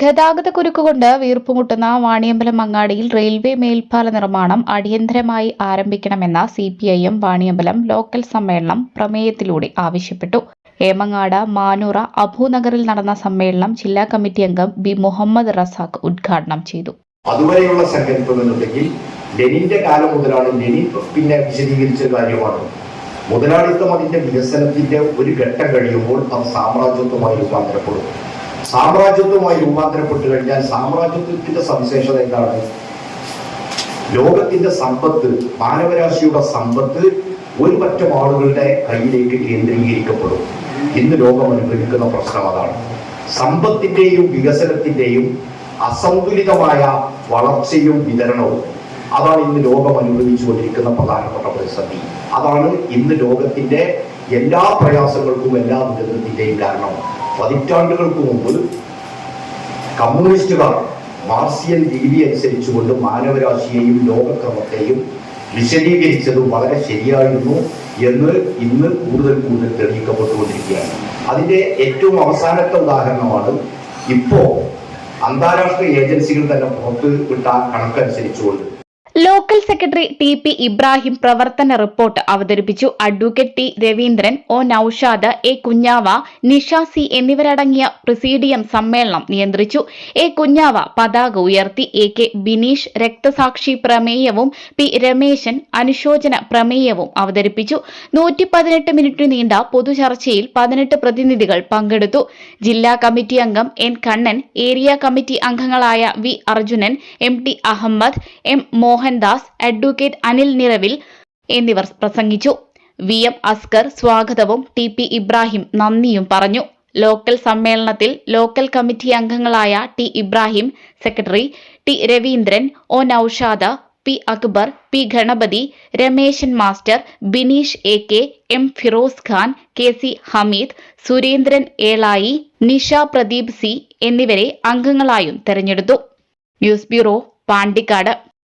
ഗതാഗത കുരുക്കുകൊണ്ട് വീർപ്പുമുട്ടുന്ന വാണിയമ്പലം അങ്ങാടിയിൽ റെയിൽവേ മേൽപ്പാല നിർമ്മാണം അടിയന്തരമായി ആരംഭിക്കണമെന്ന C P I Vaniyambalam local സമ്മേളനം പ്രമേയത്തിലൂടെ ആവശ്യപ്പെട്ടു. ഏമങ്ങാട് മാനൂറ അബൂനഗറിൽ നടന്ന സമ്മേളനം ജില്ലാ കമ്മിറ്റി അംഗം ബി മുഹമ്മദ് റസാഖ് ഉദ്ഘാടനം ചെയ്തു. അതുവരെയുള്ള ലെനിന്റെ കാലം മുതലാണ് ലെനിൻ പിന്നെ വിശദീകരിച്ച കാര്യമാണ്. മുതലാളിത്തം അതിന്റെ വികസനത്തിന്റെ ഒരു ഘട്ടം കഴിയുമ്പോൾ അത് സാമ്രാജ്യത്വമായി രൂപാന്തരപ്പെടും. സാമ്രാജ്യത്വമായി രൂപാന്തരപ്പെട്ടു കഴിഞ്ഞാൽ സാമ്രാജ്യത്വത്തിന്റെ സവിശേഷത എന്താണ്? ലോകത്തിന്റെ സമ്പത്ത് മാനവരാശിയുടെ സമ്പത്ത് ഒരു പറ്റം ആളുകളുടെ കയ്യിലേക്ക് കേന്ദ്രീകരിക്കപ്പെടും. ഇന്ന് ലോകം അനുഭവിക്കുന്ന പ്രശ്നം അതാണ്. സമ്പത്തിന്റെയും വികസനത്തിന്റെയും അസന്തുലിതമായ വളർച്ചയും വിതരണവും അതാണ് ഇന്ന് ലോകം അനുഭവിച്ചുകൊണ്ടിരിക്കുന്ന പ്രധാനപ്പെട്ട പ്രതിസന്ധി. അതാണ് ഇന്ന് ലോകത്തിന്റെ എല്ലാ പ്രയാസങ്ങൾക്കും എല്ലാ ദുരന്തത്തിന്റെയും കാരണം പതിറ്റാണ്ടുകൾക്ക് മുമ്പ് കമ്മ്യൂണിസ്റ്റുകാർ മാർസിയൻ രീതി അനുസരിച്ചുകൊണ്ട് മാനവരാശിയെയും ലോകക്രമത്തെയും വിശദീകരിച്ചത് വളരെ ശരിയായിരുന്നു എന്ന് ഇന്ന് കൂടുതൽ കൂടുതൽ തെളിയിക്കപ്പെട്ടുകൊണ്ടിരിക്കുകയാണ്. അതിന്റെ ഏറ്റവും അവസാനത്തെ ഉദാഹരണമാണ് ഇപ്പോ അന്താരാഷ്ട്ര ഏജൻസികൾ തന്നെ പുറത്ത് വിട്ട കണക്കനുസരിച്ചുകൊണ്ട്. Local secretary T P Ibrahim പ്രവർത്തന റിപ്പോർട്ട് അവതരിപ്പിച്ചു. Advocate T Raveendran O Noushad A Kunhava Nisha C എന്നിവരടങ്ങിയ പ്രസീഡിയം സമ്മേളനം നിയന്ത്രിച്ചു. എ കുഞ്ഞാവ പതാക ഉയർത്തി. എ കെ ബിനീഷ് രക്തസാക്ഷി പ്രമേയവും പി രമേശൻ അനുശോചന പ്രമേയവും അവതരിപ്പിച്ചു. നൂറ്റി പതിനെട്ട് മിനിറ്റ് നീണ്ട പൊതുചർച്ചയിൽ പതിനെട്ട് പ്രതിനിധികൾ പങ്കെടുത്തു. ജില്ലാ കമ്മിറ്റി അംഗം എൻ കണ്ണൻ ഏരിയ കമ്മിറ്റി അംഗങ്ങളായ V Arjunan M T Ahammed M Mohandas advocate Anil നിറവിൽ എന്നിവർ പ്രസംഗിച്ചു. വി. എം. അസ്കർ സ്വാഗതവും ടി. പി. ഇബ്രാഹിം നന്ദിയും പറഞ്ഞു. ലോക്കൽ സമ്മേളനത്തിൽ ലോക്കൽ കമ്മിറ്റി അംഗങ്ങളായ T. Ibrahim secretary T. Raveendran O. Naushad P. Akbar P. Ganapathi Rameshan master Bineesh A. K M. Firoz Khan K. C. Hameed Surendran Elayi Nisha Pradeep C എന്നിവരെ അംഗങ്ങളായും തെരഞ്ഞെടുത്തു. News bureau Pandikkad.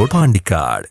Road Pandikkad